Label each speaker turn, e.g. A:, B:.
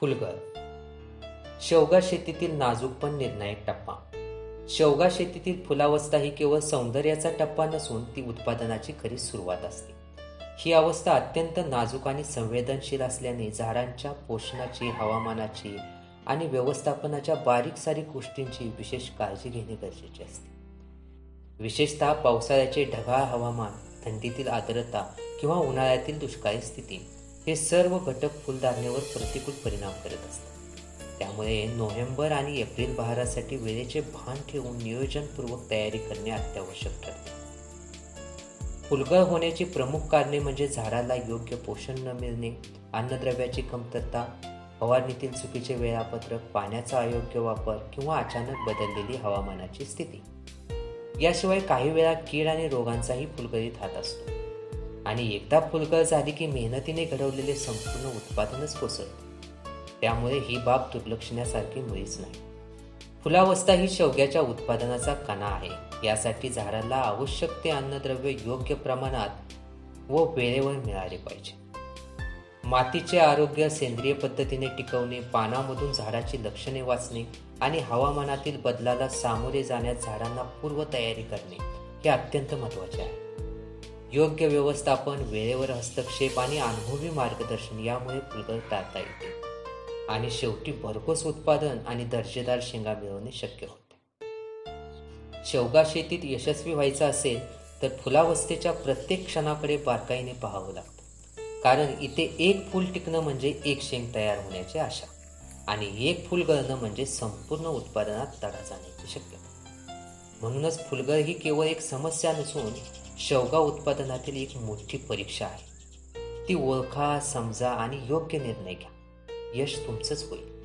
A: फुलगर. शेवगा शेतीतील नाजूक पण निर्णायक टप्पा. शेवगा शेतीतील फुलावस्था ही केवळ सौंदर्याचा टप्पा नसून ती उत्पादनाची खरी सुरुवात असते. ही अवस्था अत्यंत नाजूक आणि संवेदनशील असल्याने झाडांच्या पोषणाची हवामानाची आणि व्यवस्थापनाच्या बारीक सारीक गोष्टींची विशेष काळजी घेणे गरजेचे असते. विशेषतः पावसाळ्याचे ढगाळ हवामान थंडीतील आर्द्रता किंवा उन्हाळ्यातील दुष्काळी स्थिती. हे सर्व घटक फुलधारणेवर प्रतिकूल परिणाम करत असतात. त्यामुळे नोव्हेंबर आणि एप्रिल बहारासाठी वेळेचे भान ठेवून नियोजनपूर्वक तयारी करणे अत्यावश्यक ठरते. फुलगळ होण्याची प्रमुख कारणे म्हणजे झाडाला योग्य पोषण न मिळणे अन्नद्रव्याची कमतरता फवारणीतील चुकीचे वेळापत्रक पाण्याचा अयोग्य वापर किंवा अचानक बदललेली हवामानाची स्थिती. याशिवाय काही वेळा कीड आणि रोगांचाही फुलगळीत हात असतो. आणि एकदा फुलकळ झाली की मेहनतीने घडवलेले संपूर्ण उत्पादनच कोसळत त्यामुळे ही बाब दुर्लक्षण्यासारखी मुळीच नाही. फुलावस्था ही शेवग्याच्या उत्पादनाचा कणा आहे. यासाठी झाडाला आवश्यक ते अन्नद्रव्य योग्य प्रमाणात व वेळेवर मिळाले पाहिजे. मातीचे आरोग्य सेंद्रिय पद्धतीने टिकवणे पानामधून झाडाची लक्षणे वाचणे आणि हवामानातील बदलाला सामोरे जाण्यास झाडांना पूर्वतयारी करणे हे अत्यंत महत्त्वाचे आहे. योग्य व्यवस्थापन वेळेवर हस्तक्षेप आणि अनुभवी मार्गदर्शन यामुळे फुलगळ टाळता येते. आणि शेवटी भरघोस उत्पादन आणि दर्जेदार शेंगा मिळवणे शक्य होते. शेवगा शेतीत यशस्वी व्हायचं असेल तर फुलावस्थेच्या प्रत्येक क्षणाकडे बारकाईने पाहावं लागतं. कारण इथे एक फूल टिकणं म्हणजे एक शेंग तयार होण्याची आशा. आणि एक फूल गळणं म्हणजे संपूर्ण उत्पादनात तडा जाण्याची शक्यता. म्हणूनच फुलगळ ही केवळ एक समस्या नसून शेवगा उत्पादनातील एक मोठी परीक्षा आहे. ती ओळखा समजा आणि योग्य निर्णय घ्या. यश तुमचंच होईल.